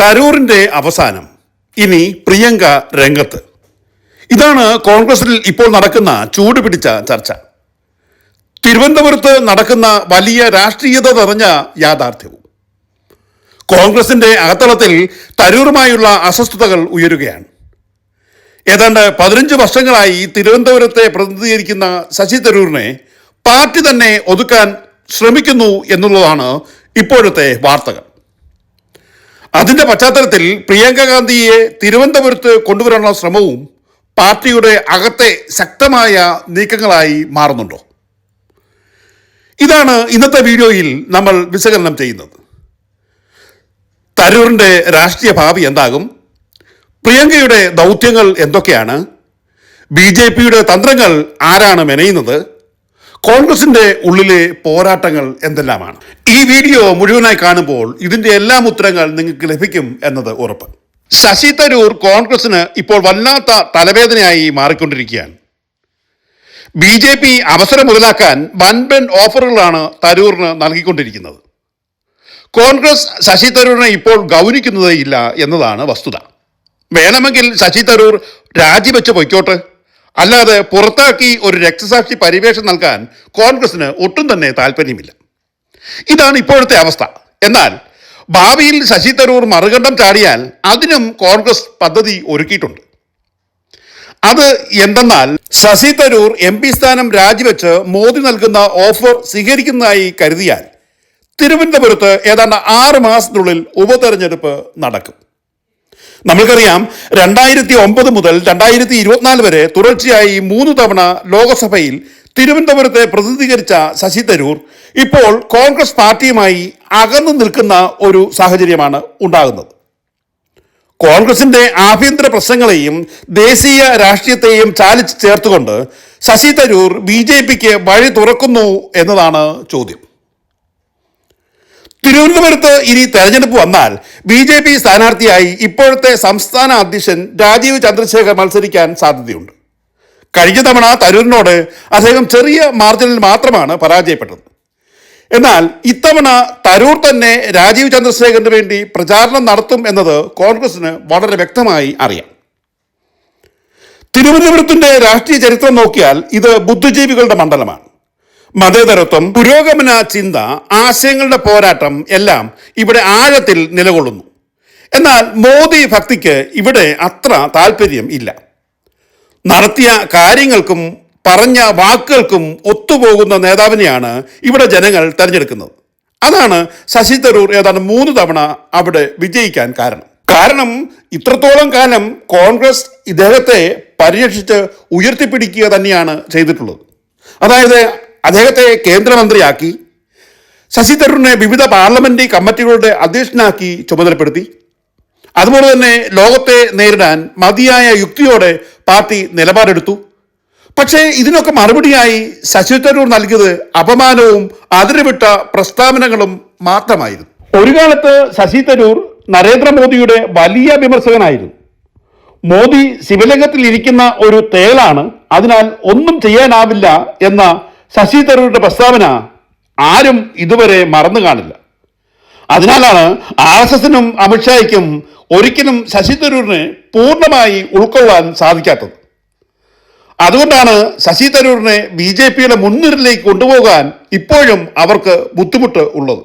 തരൂറിന്റെ അവസാനം. ഇനി പ്രിയങ്ക രംഗത്ത്. ഇതാണ് കോൺഗ്രസിൽ ഇപ്പോൾ നടക്കുന്ന ചൂട് പിടിച്ച ചർച്ച. തിരുവനന്തപുരത്ത് നടക്കുന്ന വലിയ രാഷ്ട്രീയത നിറഞ്ഞ യാഥാർത്ഥ്യവും. കോൺഗ്രസിന്റെ അകത്തളത്തിൽ തരൂറുമായുള്ള അസ്വസ്ഥതകൾ ഉയരുകയാണ്. ഏതാണ്ട് പതിനഞ്ച് വർഷങ്ങളായി തിരുവനന്തപുരത്തെ പ്രതിനിധീകരിക്കുന്ന ശശി തരൂരിനെ പാർട്ടി തന്നെ ഒതുക്കാൻ ശ്രമിക്കുന്നു എന്നുള്ളതാണ് ഇപ്പോഴത്തെ വാർത്തകൾ. അതിന്റെ പശ്ചാത്തലത്തിൽ പ്രിയങ്ക ഗാന്ധിയെ തിരുവനന്തപുരത്ത് കൊണ്ടുവരാനുള്ള ശ്രമവും പാർട്ടിയുടെ അകത്തെ ശക്തമായ നീക്കങ്ങളായി മാറുന്നുണ്ടോ? ഇതാണ് ഇന്നത്തെ വീഡിയോയിൽ നമ്മൾ വിശകലനം ചെയ്യുന്നത്. തരൂറിന്റെ രാഷ്ട്രീയ ഭാവി എന്താകും? പ്രിയങ്കയുടെ ദൗത്യങ്ങൾ എന്തൊക്കെയാണ്? ബി ജെ പിയുടെ തന്ത്രങ്ങൾ ആരാണ് മെനയുന്നത്? കോൺഗ്രസിന്റെ ഉള്ളിലെ പോരാട്ടങ്ങൾ എന്തെല്ലാമാണ്? ഈ വീഡിയോ മുഴുവനായി കാണുമ്പോൾ ഇതിന്റെ എല്ലാ ഉത്തരങ്ങൾ നിങ്ങൾക്ക് ലഭിക്കും എന്നത് ഉറപ്പ്. ശശി തരൂർ കോൺഗ്രസിന് ഇപ്പോൾ വല്ലാത്ത തലവേദനയായി മാറിക്കൊണ്ടിരിക്കുകയാണ്. ബി ജെ പി അവസരം മുതലാക്കാൻ വൻപൻ ഓഫറുകളാണ് തരൂറിന് നൽകിക്കൊണ്ടിരിക്കുന്നത്. കോൺഗ്രസ് ശശി തരൂരിനെ ഇപ്പോൾ ഗൗനിക്കുന്നതേ ഇല്ല എന്നതാണ് വസ്തുത. വേണമെങ്കിൽ ശശി തരൂർ രാജിവെച്ച് പൊയ്ക്കോട്ടെ. അല്ലാതെ പുറത്താക്കി ഒരു രക്തസാക്ഷി പരിവേഷം നൽകാൻ കോൺഗ്രസിന് ഒട്ടും തന്നെ താല്പര്യമില്ല. ഇതാണ് ഇപ്പോഴത്തെ അവസ്ഥ. എന്നാൽ ഭാവിയിൽ ശശി തരൂർ മറുകണ്ഠം ചാടിയാൽ അതിനും കോൺഗ്രസ് പദ്ധതി ഒരുക്കിയിട്ടുണ്ട്. അത് എന്തെന്നാൽ ശശി തരൂർ എം പി സ്ഥാനം രാജിവെച്ച് മോദി നൽകുന്ന ഓഫർ സ്വീകരിക്കുന്നതായി കരുതിയാൽ തിരുവനന്തപുരത്ത് ഏതാണ്ട് ആറ് മാസത്തിനുള്ളിൽ ഉപതെരഞ്ഞെടുപ്പ് നടക്കും. നമ്മൾക്കറിയാം രണ്ടായിരത്തി ഒമ്പത് മുതൽ രണ്ടായിരത്തി ഇരുപത്തിനാല് വരെ തുടർച്ചയായി മൂന്ന് തവണ ലോകസഭയിൽ തിരുവനന്തപുരത്തെ പ്രതിനിധീകരിച്ച ശശി തരൂർ ഇപ്പോൾ കോൺഗ്രസ് പാർട്ടിയുമായി അകന്നു നിൽക്കുന്ന ഒരു സാഹചര്യമാണ് ഉണ്ടാകുന്നത്. കോൺഗ്രസിന്റെ ആഭ്യന്തര പ്രശ്നങ്ങളെയും ദേശീയ രാഷ്ട്രീയത്തെയും ചാലിച്ച് ചേർത്തുകൊണ്ട് ശശി തരൂർ ബി ജെ പിക്ക് വഴി തുറക്കുന്നു എന്നതാണ് ചോദ്യം. തിരുവനന്തപുരത്ത് ഇനി തെരഞ്ഞെടുപ്പ് വന്നാൽ ബി ജെ പി സ്ഥാനാർത്ഥിയായി ഇപ്പോഴത്തെ സംസ്ഥാന അധ്യക്ഷൻ രാജീവ് ചന്ദ്രശേഖർ മത്സരിക്കാൻ സാധ്യതയുണ്ട്. കഴിഞ്ഞ തവണ തരൂരിനോട് അദ്ദേഹം ചെറിയ മാർജിനിൽ മാത്രമാണ് പരാജയപ്പെട്ടത്. എന്നാൽ ഇത്തവണ തരൂർ തന്നെ രാജീവ് ചന്ദ്രശേഖറിന് വേണ്ടി പ്രചാരണം നടത്തും എന്നത് കോൺഗ്രസിന് വളരെ വ്യക്തമായി അറിയാം. തിരുവനന്തപുരത്തിന്റെ രാഷ്ട്രീയ ചരിത്രം നോക്കിയാൽ ഇത് ബുദ്ധിജീവികളുടെ മണ്ഡലമാണ്. മതേതരത്വം പുരോഗമന ചിന്ത ആശയങ്ങളുടെ പോരാട്ടം എല്ലാം ഇവിടെ ആഴത്തിൽ നിലകൊള്ളുന്നു. എന്നാൽ മോദി ഭക്തിക്ക് ഇവിടെ അത്ര താല്പര്യം ഇല്ല. നടത്തിയ കാര്യങ്ങൾക്കും പറഞ്ഞ വാക്കുകൾക്കും ഒത്തുപോകുന്ന നേതാവിനെയാണ് ഇവിടെ ജനങ്ങൾ തെരഞ്ഞെടുക്കുന്നത്. അതാണ് ശശി തരൂർ ഏതാണ്ട് മൂന്ന് തവണ അവിടെ വിജയിക്കാൻ കാരണം. കാരണം ഇത്രത്തോളം കാലം കോൺഗ്രസ് ഇദ്ദേഹത്തെ പരിരക്ഷിച്ച് ഉയർത്തിപ്പിടിക്കുക തന്നെയാണ് ചെയ്തിട്ടുള്ളത്. അതായത് അദ്ദേഹത്തെ കേന്ദ്രമന്ത്രിയാക്കി. ശശി തരൂരിനെ വിവിധ പാർലമെന്റ് കമ്മിറ്റികളുടെ അധ്യക്ഷനാക്കി ചുമതലപ്പെടുത്തി. അതുപോലെ തന്നെ ലോകത്തെ നേരിടാൻ മതിയായ യുക്തിയോടെ പാർട്ടി നിലപാടെടുത്തു. പക്ഷേ ഇതിനൊക്കെ മറുപടിയായി ശശി തരൂർ നൽകിയത് അപമാനവും അതിരുവിട്ട പ്രസ്താവനകളും മാത്രമായിരുന്നു. ഒരു കാലത്ത് ശശി തരൂർ നരേന്ദ്രമോദിയുടെ വലിയ വിമർശകനായിരുന്നു. മോദി ശിവലിംഗത്തിൽ ഇരിക്കുന്ന ഒരു തേളാണ് അതിനാൽ ഒന്നും ചെയ്യാനാവില്ല എന്ന ശശി തരൂരിന്റെ പ്രസ്താവന ആരും ഇതുവരെ മറന്നു കാണില്ല. അതിനാലാണ് ആർ എസ് എസിനും അമിത്ഷായ്ക്കും ഒരിക്കലും ശശി തരൂരിനെ പൂർണമായി ഉൾക്കൊള്ളാൻ സാധിക്കാത്തത്. അതുകൊണ്ടാണ് ശശി തരൂരിനെ ബി ജെ പിയുടെ മുൻനിരയിലേക്ക് കൊണ്ടുപോകാൻ ഇപ്പോഴും അവർക്ക് ബുദ്ധിമുട്ട് ഉള്ളത്.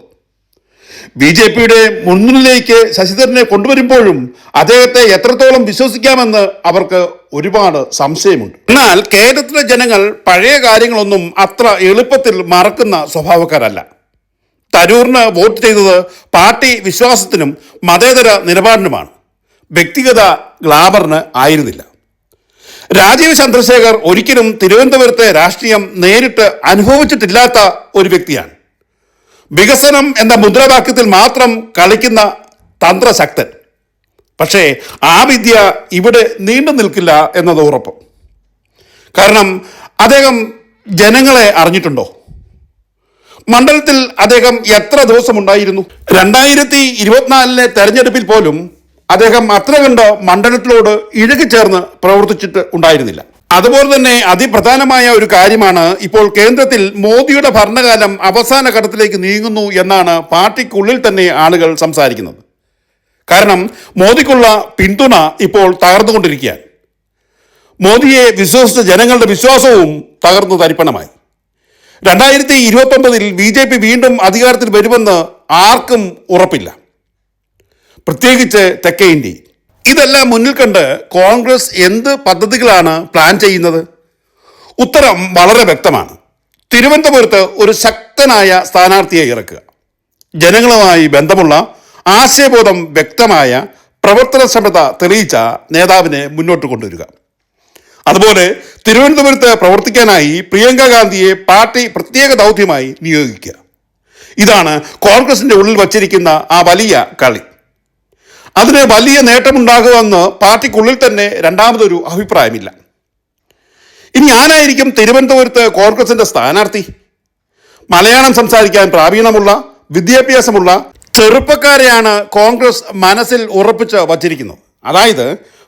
ബി ജെ പിയുടെ മുൻനിരയിലേക്ക് ശശിധരനെ കൊണ്ടുവരുമ്പോഴും അദ്ദേഹത്തെ എത്രത്തോളം വിശ്വസിക്കാമെന്ന് അവർക്ക് ഒരുപാട് സംശയമുണ്ട്. എന്നാൽ കേരളത്തിലെ ജനങ്ങൾ പഴയ കാര്യങ്ങളൊന്നും അത്ര എളുപ്പത്തിൽ മറക്കുന്ന സ്വഭാവക്കാരല്ല. തരൂറിന് വോട്ട് ചെയ്തത് പാർട്ടി വിശ്വാസത്തിനും മതേതര നിലപാടിനുമാണ്. വ്യക്തിഗത ഗ്ലാബറിന് ആയിരുന്നില്ല. രാജീവ് ചന്ദ്രശേഖർ ഒരിക്കലും തിരുവനന്തപുരത്തെ രാഷ്ട്രീയം നേരിട്ട് അനുഭവിച്ചിട്ടില്ലാത്ത ഒരു വ്യക്തിയാണ്. വികസനം എന്ന മുദ്രാവാക്യത്തിൽ മാത്രം കളിക്കുന്ന തന്ത്രശക്തൻ. പക്ഷേ ആ വിദ്യ ഇവിടെ നീണ്ടു നിൽക്കില്ല എന്നത് ഉറപ്പ്. കാരണം അദ്ദേഹം ജനങ്ങളെ അറിഞ്ഞിട്ടുണ്ടോ? മണ്ഡലത്തിൽ അദ്ദേഹം എത്ര ദിവസം ഉണ്ടായിരുന്നു രണ്ടായിരത്തി ഇരുപത്തിനാലിലെ തെരഞ്ഞെടുപ്പിൽ പോലും അദ്ദേഹം അത്ര കണ്ട് മണ്ഡലത്തിലോട് ഇഴുകിച്ചേർന്ന് പ്രവർത്തിച്ചിട്ട് ഉണ്ടായിരുന്നില്ല. അതുപോലെ തന്നെ അതിപ്രധാനമായ ഒരു കാര്യമാണ് ഇപ്പോൾ കേന്ദ്രത്തിൽ മോദിയുടെ ഭരണകാലം അവസാന ഘട്ടത്തിലേക്ക് നീങ്ങുന്നു എന്നാണ് പാർട്ടിക്കുള്ളിൽ തന്നെ ആളുകൾ സംസാരിക്കുന്നത്. കാരണം മോദിക്കുള്ള പിന്തുണ ഇപ്പോൾ തകർന്നുകൊണ്ടിരിക്കുകയാണ്. മോദിയെ വിശ്വസിച്ച ജനങ്ങളുടെ വിശ്വാസവും തകർന്നു തരിപ്പണമായി. രണ്ടായിരത്തി ഇരുപത്തൊമ്പതിൽ ബി ജെ പി വീണ്ടും അധികാരത്തിൽ വരുമെന്ന് ആർക്കും ഉറപ്പില്ല. പ്രത്യേകിച്ച് തെക്കേ ഇന്ത്യയിൽ. ഇതെല്ലാം മുന്നിൽ കണ്ട് കോൺഗ്രസ് എന്ത് പദ്ധതികളാണ് പ്ലാൻ ചെയ്യുന്നത്? ഉത്തരം വളരെ വ്യക്തമാണ്. തിരുവനന്തപുരത്ത് ഒരു ശക്തനായ സ്ഥാനാർത്ഥിയെ ഇറക്കുക. ജനങ്ങളുമായി ബന്ധമുള്ള ആശയബോധം വ്യക്തമായ പ്രവർത്തന പ്രവർത്തനക്ഷമത തെളിയിച്ച നേതാവിനെ മുന്നോട്ട് കൊണ്ടുവരിക. അതുപോലെ തിരുവനന്തപുരത്ത് പ്രവർത്തിക്കാനായി പ്രിയങ്ക ഗാന്ധിയെ പാർട്ടി പ്രത്യേക ദൗത്യമായി നിയോഗിക്കുക. ഇതാണ് കോൺഗ്രസിന്റെ ഉള്ളിൽ വച്ചിരിക്കുന്ന ആ വലിയ കളി. അതിന് വലിയ നേട്ടമുണ്ടാകുമെന്ന് പാർട്ടിക്കുള്ളിൽ തന്നെ രണ്ടാമതൊരു അഭിപ്രായമില്ല. ഇനി ആരായിരിക്കും തിരുവനന്തപുരത്ത് കോൺഗ്രസിന്റെ സ്ഥാനാർത്ഥി. മലയാളം സംസാരിക്കാൻ പ്രാവീണമുള്ള വിദ്യാഭ്യാസമുള്ള ചെറുപ്പക്കാരെയാണ് കോൺഗ്രസ് മനസ്സിൽ ഉറപ്പിച്ച് വച്ചിരിക്കുന്നത്. അതായത്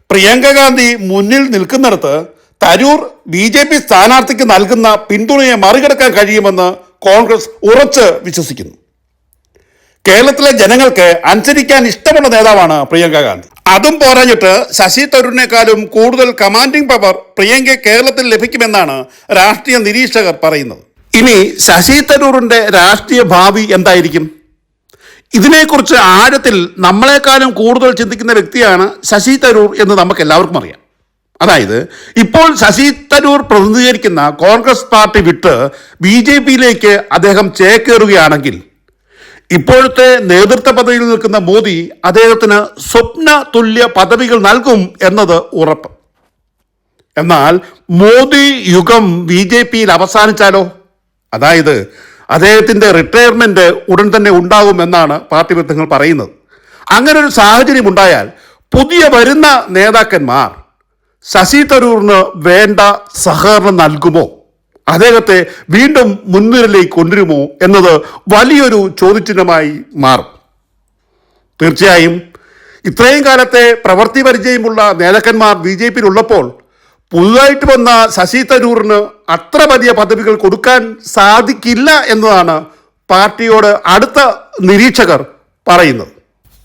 പ്രിയങ്ക ഗാന്ധി മുന്നിൽ നിൽക്കുന്നിടത്ത് തരൂർ ബി ജെ പി സ്ഥാനാർത്ഥിക്ക് നൽകുന്ന പിന്തുണയെ മറികടക്കാൻ കഴിയുമെന്ന് കോൺഗ്രസ് ഉറച്ച് വിശ്വസിക്കുന്നു. കേരളത്തിലെ ജനങ്ങൾക്ക് അനുസരിക്കാൻ ഇഷ്ടമുള്ള നേതാവാണ് പ്രിയങ്ക ഗാന്ധി. അതും പോരാഞ്ഞിട്ട് ശശി തരൂരിനേക്കാളും കൂടുതൽ കമാൻഡിംഗ് പവർ പ്രിയങ്ക കേരളത്തിൽ ലഭിക്കുമെന്നാണ് രാഷ്ട്രീയ നിരീക്ഷകർ പറയുന്നത്. ഇനി ശശി തരൂറിന്റെ രാഷ്ട്രീയ ഭാവി എന്തായിരിക്കും? ഇതിനെക്കുറിച്ച് ആഴത്തിൽ നമ്മളെക്കാളും കൂടുതൽ ചിന്തിക്കുന്ന വ്യക്തിയാണ് ശശി തരൂർ എന്ന് നമുക്ക് എല്ലാവർക്കും അറിയാം. അതായത് ഇപ്പോൾ ശശി തരൂർ പ്രതിനിധീകരിക്കുന്ന കോൺഗ്രസ് പാർട്ടി വിട്ട് ബി ജെ പിയിലേക്ക് അദ്ദേഹം ചേക്കേറുകയാണെങ്കിൽ ഇപ്പോഴത്തെ നേതൃത്വ പദവിയിൽ നിൽക്കുന്ന മോദി അദ്ദേഹത്തിന് സ്വപ്ന തുല്യ പദവികൾ നൽകും എന്നത് ഉറപ്പ്. എന്നാൽ മോദി യുഗം ബി ജെ പിയിൽ അവസാനിച്ചാലോ? അതായത് അദ്ദേഹത്തിന്റെ റിട്ടയർമെന്റ് ഉടൻ തന്നെ ഉണ്ടാകുമെന്നാണ് പാർട്ടി വൃത്തങ്ങൾ പറയുന്നത്. അങ്ങനെ ഒരു സാഹചര്യം ഉണ്ടായാൽ പുതിയ വരുന്ന നേതാക്കന്മാർ ശശി തരൂറിന് വേണ്ട സഹകരണം നൽകുമോ? അദ്ദേഹത്തെ വീണ്ടും മുൻനിരയിലേക്ക് കൊണ്ടുവരുമോ എന്നത് വലിയൊരു ചോദ്യചിഹ്നമായി മാറും. തീർച്ചയായും ഇത്രയും കാലത്തെ പ്രവൃത്തി പരിചയമുള്ള നേതാക്കന്മാർ ബി ജെ പിയിൽ ഉള്ളപ്പോൾ പുതുതായിട്ട് വന്ന ശശി തരൂറിന് അത്ര വലിയ പദവികൾ കൊടുക്കാൻ സാധിക്കില്ല എന്നതാണ് പാർട്ടിയോട് അടുത്ത നിരീക്ഷകർ പറയുന്നത്.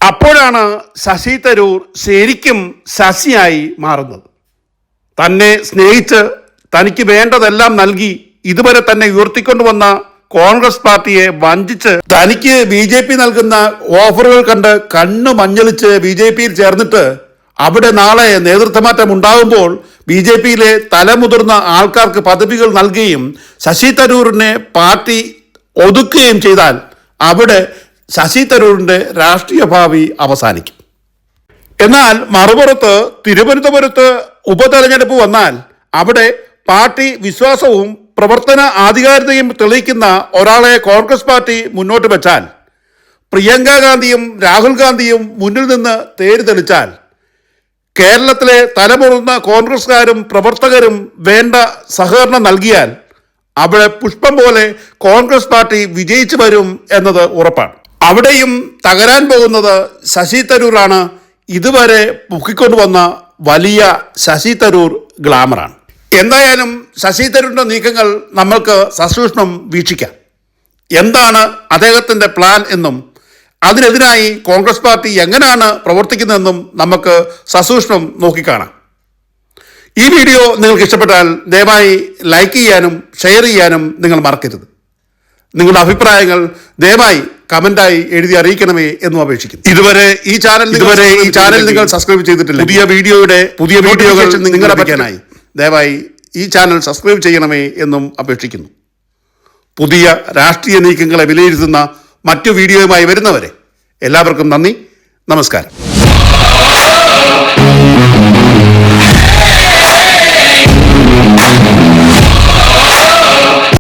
അപ്പോഴാണ് ശശി തരൂർ ശരിക്കും ശശിയായി മാറുന്നത്. തന്നെ സ്നേഹിച്ച് തനിക്ക് വേണ്ടതെല്ലാം നൽകി ഇതുവരെ തന്നെ ഉയർത്തിക്കൊണ്ടുവന്ന കോൺഗ്രസ് പാർട്ടിയെ വഞ്ചിച്ച് തനിക്ക് ബി ജെ പി നൽകുന്ന ഓഫറുകൾ കണ്ട് കണ്ണു മഞ്ഞളിച്ച് ബി ജെ പിയിൽ ചേർന്നിട്ട് അവിടെ നാളെ നേതൃത്വമാറ്റം ഉണ്ടാകുമ്പോൾ ബി ജെ പിയിലെ തലമുതിർന്ന ആൾക്കാർക്ക് പദവികൾ നൽകുകയും ശശി തരൂരിനെ പാർട്ടി ഒതുക്കുകയും ചെയ്താൽ അവിടെ ശശി തരൂരിന്റെ രാഷ്ട്രീയ ഭാവി അവസാനിക്കും. എന്നാൽ മറുപുറത്ത് തിരുവനന്തപുരത്ത് ഉപതെരഞ്ഞെടുപ്പ് വന്നാൽ അവിടെ പാർട്ടി വിശ്വാസവും പ്രവർത്തന ആധികാരികതയും തെളിയിക്കുന്ന ഒരാളെ കോൺഗ്രസ് പാർട്ടി മുന്നോട്ട് വെച്ചാൽ പ്രിയങ്ക ഗാന്ധിയും രാഹുൽ ഗാന്ധിയും മുന്നിൽ നിന്ന് തേര് തെളിച്ചാൽ കേരളത്തിലെ തലമുറുന്ന കോൺഗ്രസ്സുകാരും പ്രവർത്തകരും വേണ്ട സഹകരണം നൽകിയാൽ അവിടെ പുഷ്പം പോലെ കോൺഗ്രസ് പാർട്ടി വിജയിച്ചു വരും എന്നത് ഉറപ്പാണ്. അവിടെയും തകരാൻ പോകുന്നത് ശശി തരൂറാണ് ഇതുവരെ പൊക്കിക്കൊണ്ടുവന്ന വലിയ ശശി തരൂർ ഗ്ലാമറാണ്. എന്തായാലും ശശി തരൂരിന്റെ നീക്കങ്ങൾ നമ്മൾക്ക് സസൂക്ഷ്മം വീക്ഷിക്കാം. എന്താണ് അദ്ദേഹത്തിന്റെ പ്ലാൻ എന്നും അതിനെതിരായി കോൺഗ്രസ് പാർട്ടി എങ്ങനെയാണ് പ്രവർത്തിക്കുന്നതെന്നും നമുക്ക് സസൂക്ഷ്മം നോക്കിക്കാണാം. ഈ വീഡിയോ നിങ്ങൾക്ക് ഇഷ്ടപ്പെട്ടാൽ ദയവായി ലൈക്ക് ചെയ്യാനും ഷെയർ ചെയ്യാനും നിങ്ങൾ മറക്കരുത്. നിങ്ങളുടെ അഭിപ്രായങ്ങൾ ദയവായി കമന്റായി എഴുതി അറിയിക്കണമേ എന്നും അപേക്ഷിക്കുന്നു. ഇതുവരെ ഈ ചാനൽ ഇതുവരെ ഈ ചാനൽ നിങ്ങൾ സബ്സ്ക്രൈബ് ചെയ്തിട്ടില്ല പുതിയ വീഡിയോയുടെ പുതിയ വീഡിയോകൾ നിങ്ങളെ പറ്റാനായി ദയവായി ഈ ചാനൽ സബ്സ്ക്രൈബ് ചെയ്യണമേ എന്നും അപേക്ഷിക്കുന്നു. പുതിയ രാഷ്ട്രീയ നീക്കങ്ങളെ വിലയിരുത്തുന്ന മറ്റു വീഡിയോയുമായി വരുന്നവരെ എല്ലാവർക്കും നന്ദി. നമസ്കാരം.